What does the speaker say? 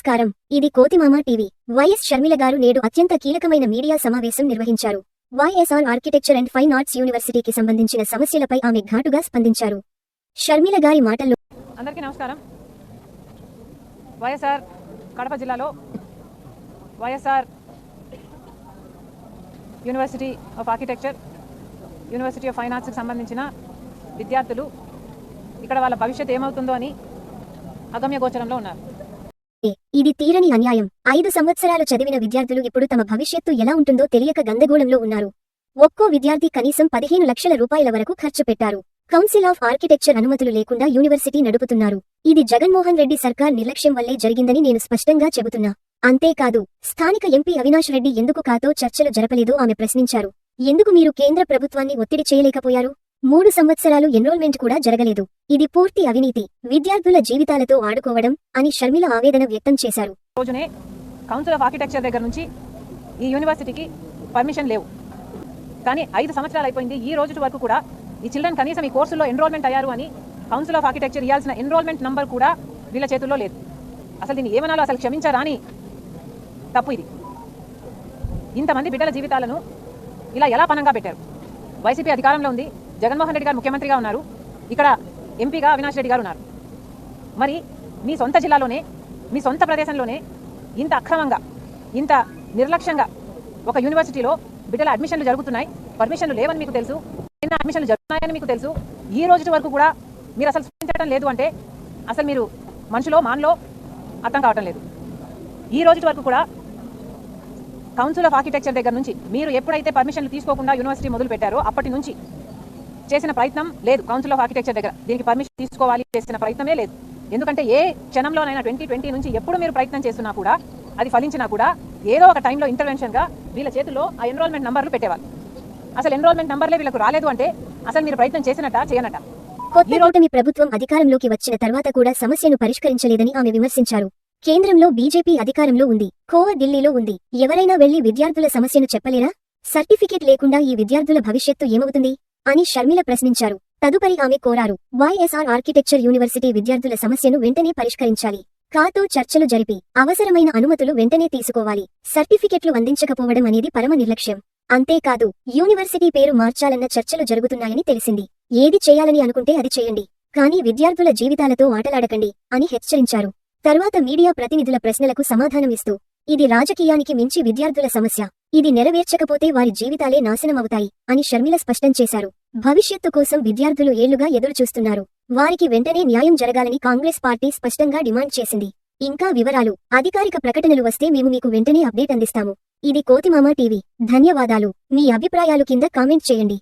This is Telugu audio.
నమస్కారం. ఇది కోతిమామ టీవీ. వైఎస్ షర్మిల గారు నేడు అత్యంత కీలకమైన మీడియా సమావేశం నిర్వహించారు. YSR architecture and fine arts యూనివర్సిటీకి సంబంధించిన సమస్యలపై ఆమె ఘాటుగా స్పందించారు. షర్మిల గారి మాటల్లో అందరికీ నమస్కారం. వైఎస్ఆర్ కడప జిల్లాలో YSR university of architecture university of fine ఆర్ట్స్కి సంబంధించిన విద్యార్థులు ఇక్కడ వాళ్ళ భవిష్యత్తు ఏమవుతుందో అని అగమ్య గోచరంలో ఉన్నారు. ఇది తీరని అన్యాయం. ఐదు సంవత్సరాలు చదివిన విద్యార్థులు ఇప్పుడు తమ భవిష్యత్తు ఎలా ఉంటుందో తెలియక గందగోళంలో ఉన్నారు. ఒక్కో విద్యార్థి కనీసం పదిహేను లక్షల రూపాయల వరకు ఖర్చు పెట్టారు. కౌన్సిల్ ఆఫ్ ఆర్కిటెక్చర్ అనుమతులు లేకుండా యూనివర్సిటీ నడుపుతున్నారు. ఇది జగన్మోహన్ రెడ్డి సర్కార్ నిర్లక్ష్యం వల్లే జరిగిందని నేను స్పష్టంగా చెబుతున్నా. అంతేకాదు స్థానిక ఎంపీ అవినాష్ రెడ్డి ఎందుకు కాతో చర్చలు జరపలేదో ఆమె ప్రశ్నించారు. ఎందుకు మీరు కేంద్ర ప్రభుత్వాన్ని ఒత్తిడి చేయలేకపోయారు? మూడు సంవత్సరాలు ఎన్రోల్మెంట్ కూడా జరగలేదు. ఇది పూర్తి అవినీతి. విద్యార్థుల జీవితాలతో ఆడుకోవడం అని షర్మిల ఆవేదన వ్యక్తం చేశారు. రోజునే కౌన్సిల్ ఆఫ్ ఆర్కిటెక్చర్ దగ్గర నుంచి ఈ యూనివర్సిటీకి పర్మిషన్ లేవు. కానీ ఐదు సంవత్సరాలు అయిపోయింది. ఈ రోజు వరకు కూడా ఈ చిల్డ్రన్ కనీసం ఈ కోర్సులో ఎన్రోల్మెంట్ అయ్యారు అని కౌన్సిల్ ఆఫ్ ఆర్కిటెక్చర్ ఇవ్వాల్సిన ఎన్రోల్మెంట్ నంబర్ కూడా వీళ్ళ చేతుల్లో లేదు. అసలు దీన్ని ఏమనాలో అసలు క్షమించారా అని తప్పు ఇది. ఇంతమంది బిడ్డల జీవితాలను ఇలా ఎలా పనంగా పెట్టారు? వైసీపీ అధికారంలో ఉంది. జగన్మోహన్ రెడ్డి గారు ముఖ్యమంత్రిగా ఉన్నారు. ఇక్కడ ఎంపీగా అవినాష్ రెడ్డి గారు ఉన్నారు. మరి మీ సొంత జిల్లాలోనే మీ సొంత ప్రదేశంలోనే ఇంత అక్రమంగా ఇంత నిర్లక్ష్యంగా ఒక యూనివర్సిటీలో బిడ్డల అడ్మిషన్లు జరుగుతున్నాయి. పర్మిషన్లు లేవని మీకు తెలుసు. ఎన్న అడ్మిషన్లు జరుగుతున్నాయని మీకు తెలుసు. ఈ రోజు వరకు కూడా మీరు అసలు స్పందించడం లేదు అంటే అసలు మీరు మనుషులో మాన్లో అర్థం కావటం లేదు. ఈ రోజు వరకు కూడా కౌన్సిల్ ఆఫ్ ఆర్కిటెక్చర్ దగ్గర నుంచి మీరు ఎప్పుడైతే పర్మిషన్లు తీసుకోకుండా యూనివర్సిటీ మొదలు పెట్టారో అప్పటి నుంచి చేసిన ప్రయత్నం లేదు. కౌన్సిల్ ఆఫ్ ఆర్కిటెక్చర్ దగ్గర దీనికి పర్మిషన్ తీసుకోవాలి చేసిన ప్రయత్నమే లేదు. ఎందుకంటే ఏ క్షణంలోనైనా ట్వంటీ ట్వంటీ నుంచి ఎప్పుడు మీరు ప్రయత్నం చేస్తున్నా కూడా అది ఫలించినా కూడా ఏదో ఒక టైంలో ఇంటర్వెన్షన్గా వీళ్ళ చేతిలో ఆ ఎన్రోల్మెంట్ నంబర్లు పెట్టేవాళ్ళు. అసలు ఎన్రోల్మెంట్ నంబర్లే వీళ్ళకు రాలేదు అంటే అసలు మీరు ప్రయత్నం చేసినట్ట చేయనట కొత్త కూటమి ప్రభుత్వం అధికారంలోకి వచ్చిన తర్వాత కూడా సమస్యను పరిష్కరించలేదని ఆమె విమర్శించారు. కేంద్రంలో బీజేపీ అధికారంలో ఉంది. కోవా ఢిల్లీలో ఉంది. ఎవరైనా వెళ్ళి విద్యార్థుల సమస్యను చెప్పలేరా? సర్టిఫికేట్ లేకుండా ఈ విద్యార్థుల భవిష్యత్తు ఏమవుతుంది? అని షర్మిల ప్రశ్నించారు. తదుపరి ఆమె కోరారు. వైఎస్ఆర్ ఆర్కిటెక్చర్ యూనివర్సిటీ విద్యార్థుల సమస్యను వెంటనే పరిష్కరించాలి. కాతో చర్చలు జరిపి అవసరమైన అనుమతులు వెంటనే తీసుకోవాలి. సర్టిఫికెట్లు అందించకపోవడం అనేది పరమ నిర్లక్ష్యం. అంతేకాదు యూనివర్సిటీ పేరు మార్చాలన్న చర్చలు జరుగుతున్నాయని తెలిసింది. ఏది చేయాలని అనుకుంటే అది చేయండి. కానీ విద్యార్థుల జీవితాలతో ఆటలాడకండి అని హెచ్చరించారు. తర్వాత మీడియా ప్రతినిధుల ప్రశ్నలకు సమాధానమిస్తూ ఇది రాజకీయానికి మించి విద్యార్థుల సమస్య. ఇది నెరవేర్చకపోతే వారి జీవితాలే నాశనమవుతాయి అని షర్మిల స్పష్టం చేశారు. భవిష్యత్తు కోసం విద్యార్థులు ఏళ్ళుగా ఎదురుచూస్తున్నారు. వారికి వెంటనే న్యాయం జరగాలని కాంగ్రెస్ పార్టీ స్పష్టంగా డిమాండ్ చేసింది. ఇంకా వివరాలు అధికారిక ప్రకటనలు వస్తే మేము మీకు వెంటనే అప్డేట్ అందిస్తాము. ఇది కోతిమామ టీవీ. ధన్యవాదాలు. మీ అభిప్రాయాలు కింద కామెంట్ చేయండి.